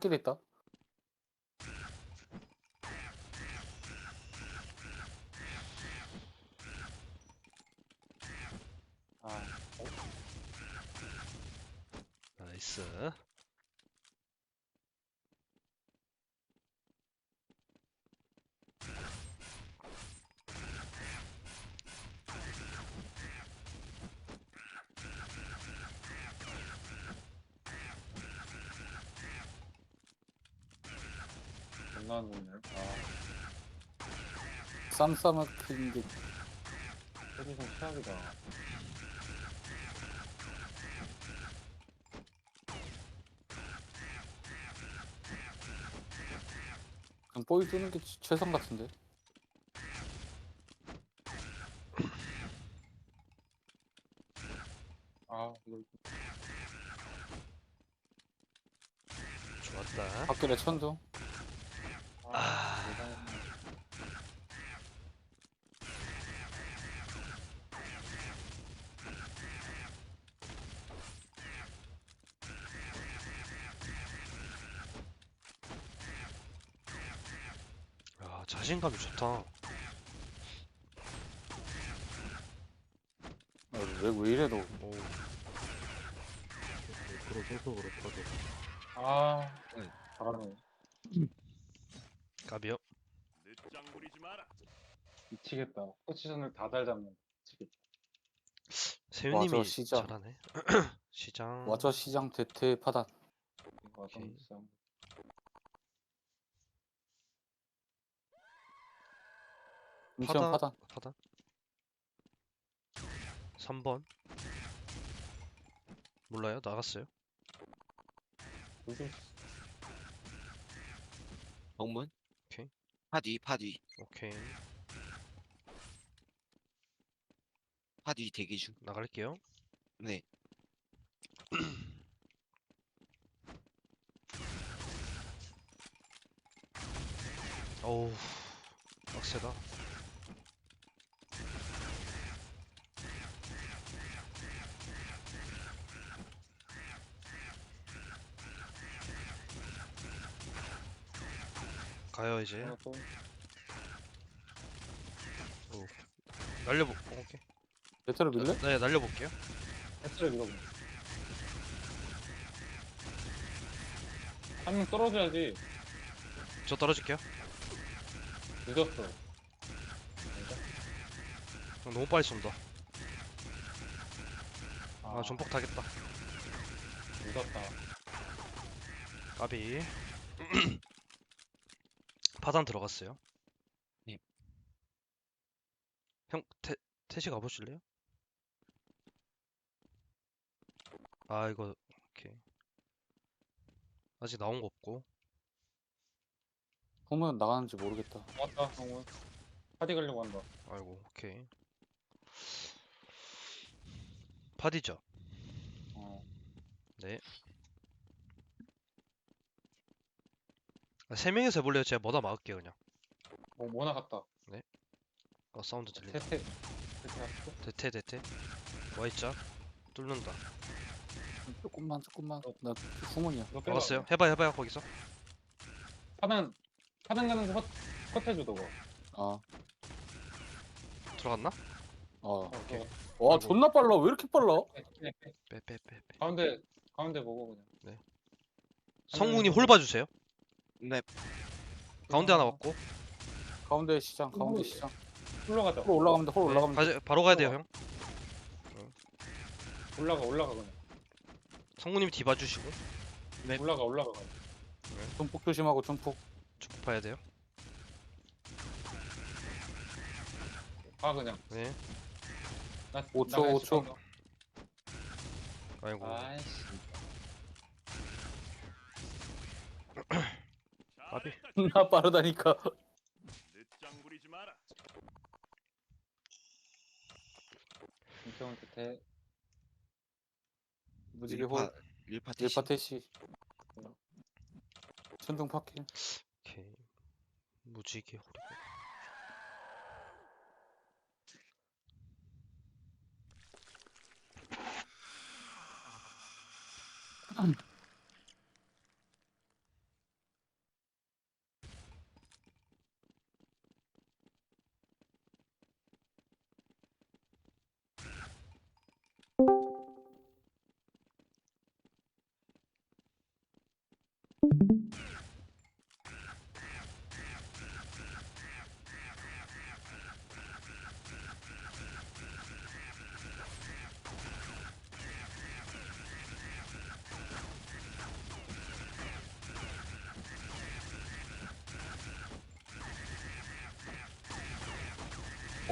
팟길 있다. 아, 나이스. 존나 좋네. 아, 쌈싸먹 킬인데 포지션 최악이다. 그냥 뽀이 뜨는 게 최선 같은데. 아, 이거 좋았다. 팟길에 천둥. 아, 대단했네. 야, 자신감이 좋다. 아, 왜, 왜 이래도 오, 그로 소속으로 퍼져. 아, 잘하네. 까비요. 미치겠다. 포지션을 다 잘 잡는. 미치겠다. 세윤님이. 잘하네. 시장. 와저 시장 대퇴 파단. 이거 오케이. 비싸. 임시형 파단. 파단. 파단. 3번. 몰라요? 나갔어요. 요즘 정문? 오케이. 파뒤, 파뒤. 오케이. 파뒤 대기 중. 나갈게요. 네. 어우, 빡세다. 가요 이제. 하나 또 날려보. 어, 오케이. 대퇴를 밀래? 네, 날려볼게요. 패스를 밀어보. 한명 떨어져야지. 저 떨어질게요. 늦었어. 형 너무 빨리 쏜다. 아, 전폭 타겠다. 늦었다. 까비. 파단 들어갔어요. 네. 형, 태, 태시 가보실래요? 아, 이거, 오케이. 아직 나온 거 없고. 보면 나가는지 모르겠다. 왔다, 성훈. 파디 가려고 한다. 아이고, 오케이. 파디죠? 어. 네. 세 명이서 해볼래요? 제가 뭐다 막을게요, 그냥. 뭐, 뭐나 갔다. 어, 사운드 들린다. 태태. 태태? 대퇴, 대퇴. Y자. 뚫는다. 조금만 조금만. 나 후문이야. 너 빼봐. 막았어요? 해봐요, 해봐요, 거기서. 파단, 파단 가는 거 컷, 컷해줘, 너가. 어. 들어갔나? 어. 오케이. 와. 존나 빨라. 왜 이렇게 빨라? 네, 네. 빼, 빼, 빼, 빼. 가운데, 가운데 보고 그냥. 성훈이 하면은- 홀 봐주세요. 네. 가운데 하나 맞고. 가운데 시장. 가운데 후문. 시장. 올라가자. 홀 올라가면 돼. 홀 네, 올라가면 돼. 가지- 바로 가야 돼요, 형. 올라가, 올라가, 그냥. 성훈님 뒤 봐주시고. 네. 올라가, 올라가. 그냥. 중폭 조심하고 중폭. 쭉 봐야 돼요. 가, 그냥. 네. 나, 오 초, 나가야지, 오 초. 방금. 아이고. 아이씨. 까비. 존나 빠르다니까. 늦장 부리지 마라. 김태훈 끝에. 무지개 홀. 1파 대시. 1파 태시. 천둥 파킬. 오케이. 무지개 홀이고.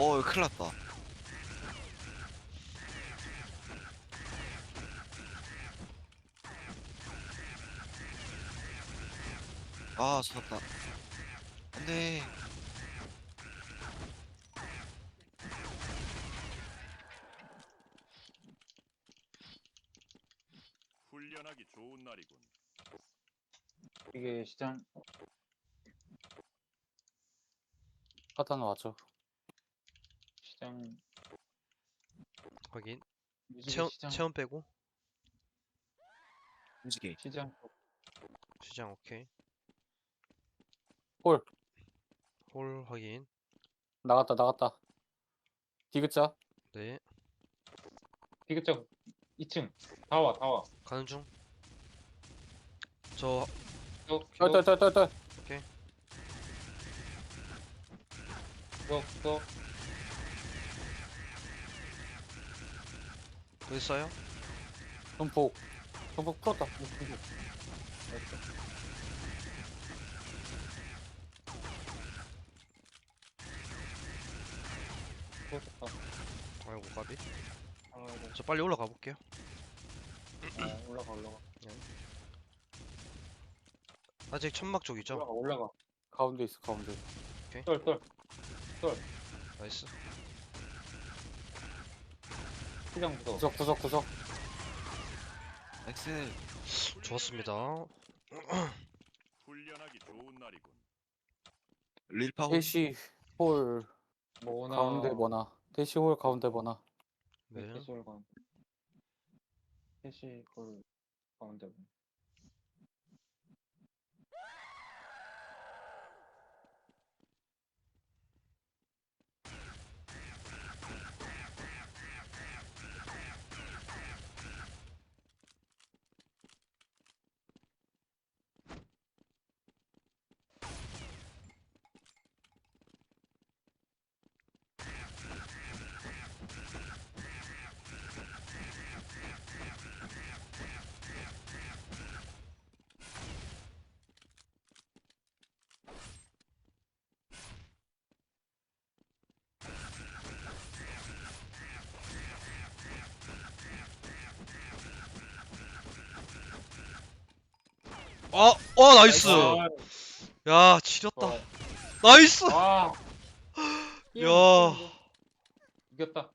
어 큰일 났다 아 졌다 안 돼 훈련하기 좋은 날이군. 이게 시장 하단 와줘. 시장 확인. 체험 시장 체험 빼고 무지개 시장 시장 오케이. 홀. 홀 확인. 나갔다 나갔다. 디귿자. 네. 디귿자 2층 다 와 다와 가는 중. 저또 떨떨떨떨떨. 또 어디 있어요? 전폭. 전폭 풀었다. 또 좋다 아이고 까비. 아이고 저 빨리 올라가 볼게요. 아, 올라가 올라가 아직 천막 쪽이죠? 올라가 올라가 가운데 있어 가운데. 똘똘 나이스. 시장 부서 구석 구석 구석. 엑셀 좋았습니다. 훈련하기 좋은 날이군. 릴파운 대시 홀 뭐나 가운데 뭐나. 대시 홀 가운데 뭐나. 네. 대시 홀 가운데 대시 홀 가운데 뭐. 어, 어 나이스. 야 지렸다. 나이스. 아 야. 이겼다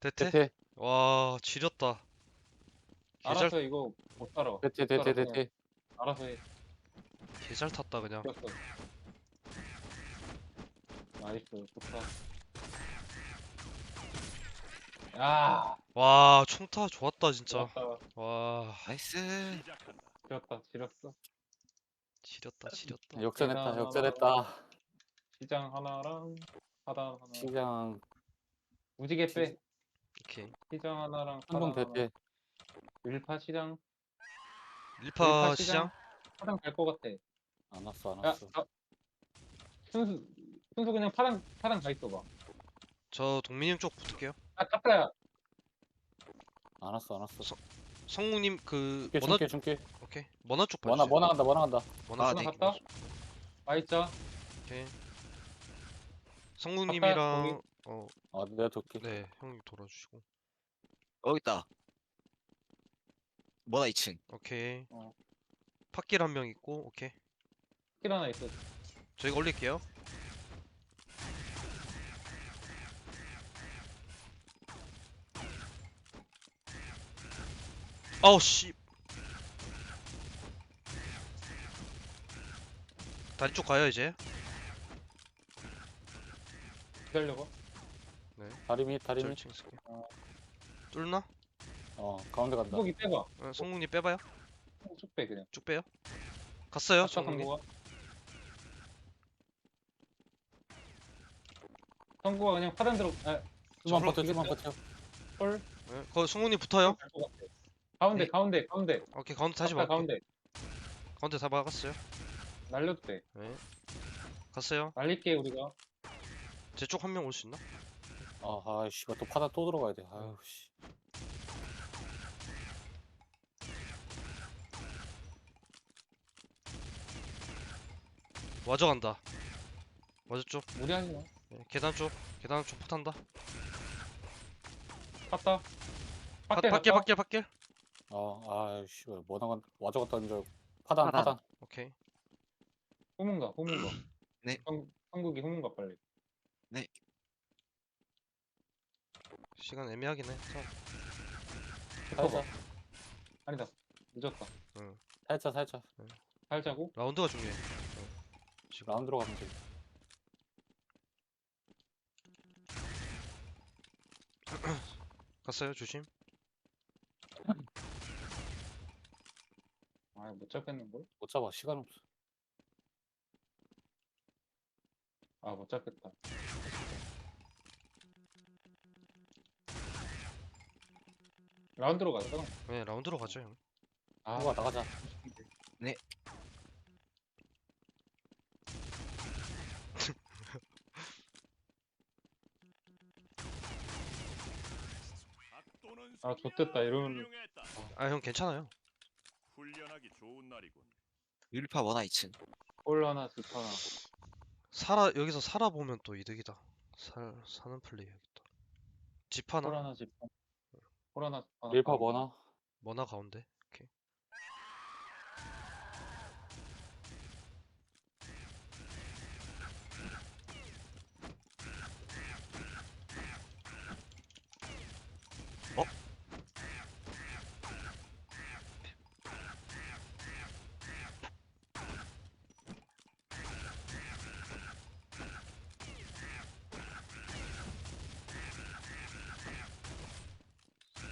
대퇴. 대퇴 와 지렸다. 개잘 알아서 이거 못 따라 대퇴 대퇴 대퇴. 알아서 해 개잘 탔다 그냥. 이겼어 나이스 좋다 야 와 총타 좋았다 진짜. 좋았다 와 나이스. 지렸다 지렸어 지렸다 지렸다. 역전했다 대단하다. 역전했다. 시장 하나랑 하단 하나 시장 무지개 빼 오케이. 시장 하나랑 한동 하단 하나. 일파 시장 일파 일파 시장. 파당 갈것 같아 안 왔어 안 야 왔어. 아, 순수 순수 그냥 파당 파당 가 있어봐 저 동민님 쪽 붙을게요. 아 깝다야 안 왔어 안 왔어. 서- 성웅님 그 머나 중계 중계. 오케이 머나 쪽 뭐나 봐주세요. 뭐나 간다 뭐나 간다. 머나 아, 쪽 네. 갔다 아이자 오케이. 성웅님이랑 거기. 어아 내가 돌게. 네 형님 돌아주시고 여기 있다 뭐다 2층 오케이. 어. 팟길 한 명 있고 오케이. 킬 하나 있어 저희가 올릴게요. 아우 씨. 다리 쪽 가요 이제. 기다려봐 다리 밑 다리 밑. 어. 뚫나? 어 가운데 간다. 소고기 빼봐 어, 성국님 빼봐요. 쭉 빼 그냥 쭉 빼요. 갔어요. 아까 성국님. 성구가 성구가 그냥 파단 들어 아 좀만 저 버텨 좀만 버텨. 헐 네, 거기 성국님 붙어요. 갈 것 같아. 가운데 네. 가운데 가운데 오케이 가운데 다시 막게. 가운데 가운데 다 막았어요. 날려도 돼. 네. 갔어요. 날릴게 우리가. 제 쪽 한 명 올 수 있나? 아, 아이씨, 또 파다 또 들어가야 돼. 아유, 씨. 와저 간다. 와저 쪽. 무리하지 마. 네, 계단 쪽. 계단 쪽 포탄다. 갔다. 바, 밖에 밖에. 밖에 밖에. 아, 아이씨, 뭐 나간, 와저 갔다 온줄 알고. 파단, 파단. 파단. 오케이. 후문가 후문가. 네. 한, 한국이 후문가 빨리. 시간 애매하긴 해. 자, 살짝, 아니다. 늦었다. 살짝, 살짝. 살자고. 라운드가 중요해. 어. 지금 라운드로 가면 돼. 갔어요. 조심. 아못 잡겠는 걸? 못 잡아, 시간 없어. 아 못 잡겠다. 라운드로 갔어. 네, 라운드로 가죠, 형. 아 누가 나가자. 아, 승리야. 좋댔다, 이러면-. 아, 형 괜찮아요. 훈련하기 좋은 날이군. 릴파 원화 2층. 홀 하나 집 하나. 살아 여기서 살아보면 또 이득이다. 살 사는 플레이 해야겠다. 집 홀 하나, 하나 집 하나. 홀 하나 집 하나. 밀파 뭐나? 머나 가운데.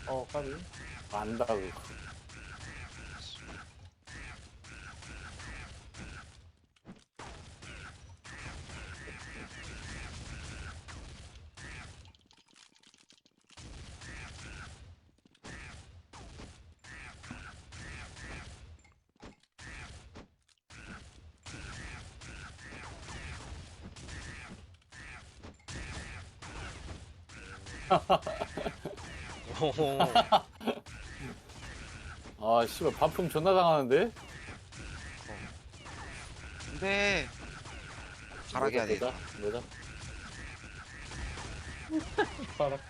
어 까비. 안다, 그거. 오호. 아, 씨발, 반품 존나 당하는데? 근데 잘하게 해야 돼. 뭐자? 뭐자? 빨았다.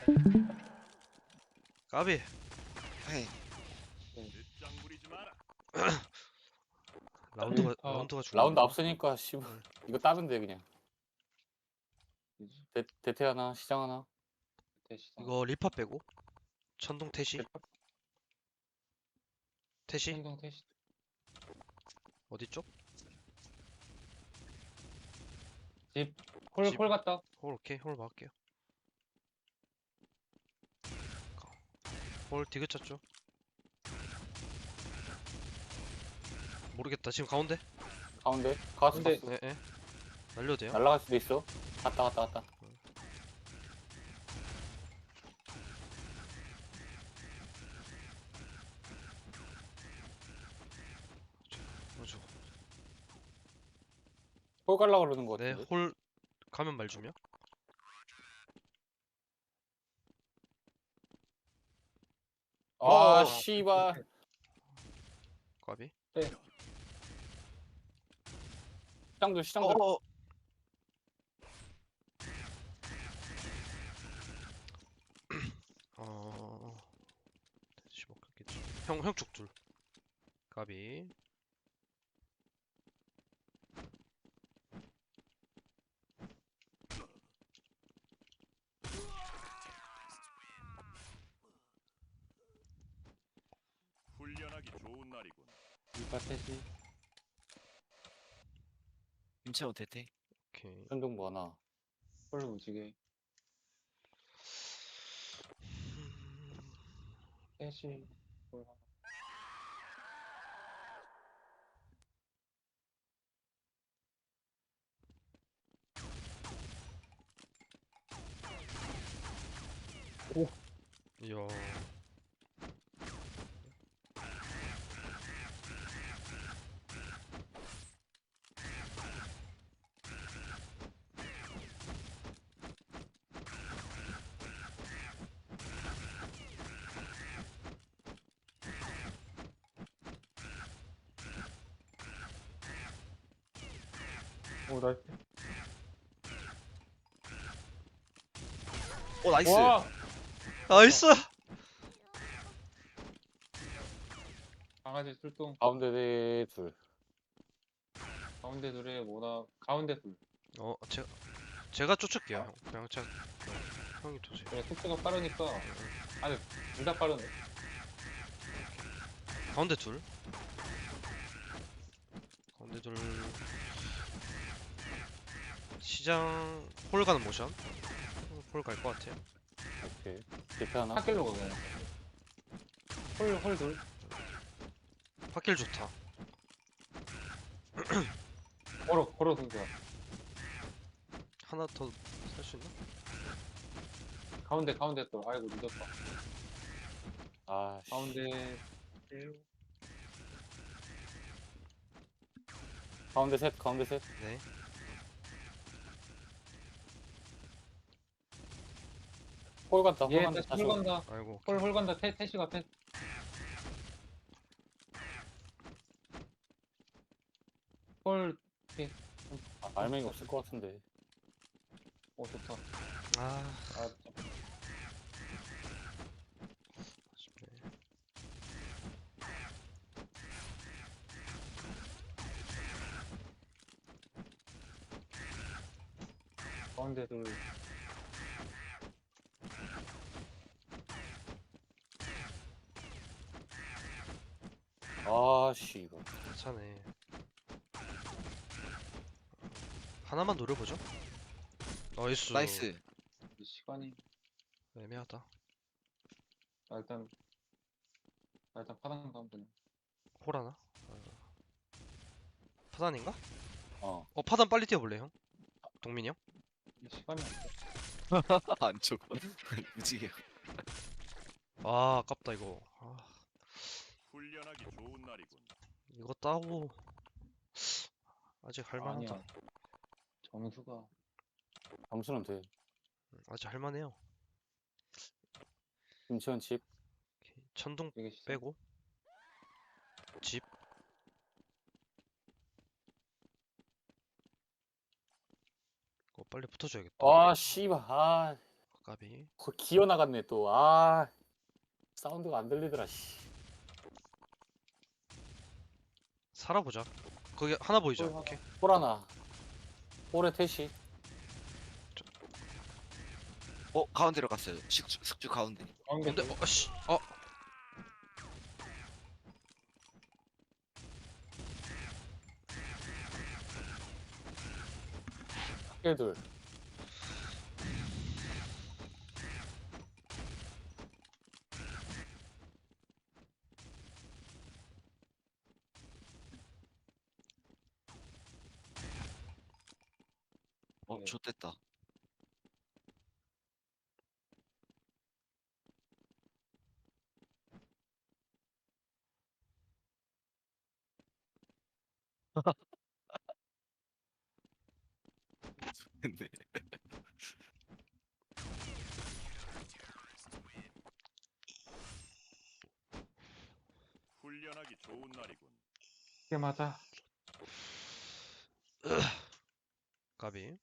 까비. 헤이. 마라. 라운드가 아, 라운드가 중요. 라운드 앞서니까, 씨발. 이거 따면 돼, 그냥. 대, 대퇴 하나, 시장 하나. 대시장. 이거 리파 빼고 천둥 태시 태시 행동 대시. 어디 쪽? 홀 집. 홀 갔다. 홀 오케이 홀 막을게요. 홀 디귿자 쪽. 모르겠다. 지금 가운데? 가운데. 가스 근데- 갔어. 예, 예. 날려도 돼요? 날라갈 수도 있어. 갔다, 갔다, 갔다. 그렇죠. 홀 갈라 그러는 거 네, 같은데. 홀 가면 말 주면. 아, 어. 씨발. 까비. 시장도, 시장도. 어, 어. 대시 먹겠지. 형, 형쪽 둘. 까비. 훈련하기 좋은 날이군. 대시. 김채원 대퇴. 오케이. 현동 뭐 하나. 홀 무지개. 대시. 홀 하나. 이야. 오 나이스 오 나이스. 와 나이스! 강아지 출동 가운데 둘. 가운데 둘에 뭐나 가운데 둘 어, 제가, 제가 쫓을게요. 형. 그냥 제가, 형이 도세요. 그래 속도가 빠르니까 아니 둘 다 빠르네 가운데 둘. 가운데 둘. 시장 홀 가는 모션. 홀 갈 것 같아요. 오케이. 대표 하나. 핫길로 가 그냥 홀홀둘 팟길 좋다. 걸어 걸어 승자 하나 더 살 수 있나? 가운데 가운데 또 아이고 늦었다 아, 씨. 가운데 가운데 셋, 가운데 셋. 네. 홀 간다, 홀 얘 간다. 다시 홀 올. 간다 아이고. 홀 홀 간다 태 태시가 태 홀, 아, 알맹이 없을 것 같은데. 오 좋다. 아, 아, 아쉽네. 가운데 둘. 아, 씨, 이거. 괜찮네. 하나만 노려보죠. 나이스. 나이스. 이 시간이 애매하다. 아, 일단 아, 일단 파당 가면 되네. 홀 하나? 어. 파단인가? 어. 어, 파단 빨리 뛰어볼래, 형? 동민이 형? 이 시간이 안 돼. 안 죽어. 무지개. 아, 아깝다, 이거. 아, 훈련하기 좋은 날이군. 이거 따고. 아직 할만하다. 아니야. 점수가 점수는 돼. 음, 아직 할만해요. 김치현 집. 오케이. 천둥 빼고. 집. 이거 빨리 붙어줘야겠다. 아, 씨발. 아, 까비. 거 기어 나갔네, 또. 아. 사운드가 안 들리더라, 씨. 살아보자. 거기 하나 보이죠? 홀 하나. 오케이. 홀 하나. 홀에 태시. 어 가운데로 갔어요. 식주 숙주 가운데. 근데, 둘. 어, 씨. 어, 깨 둘. 어 네. 좋됐다. 근데 훈련하기 좋은 날이군. 이게 맞아. 까비.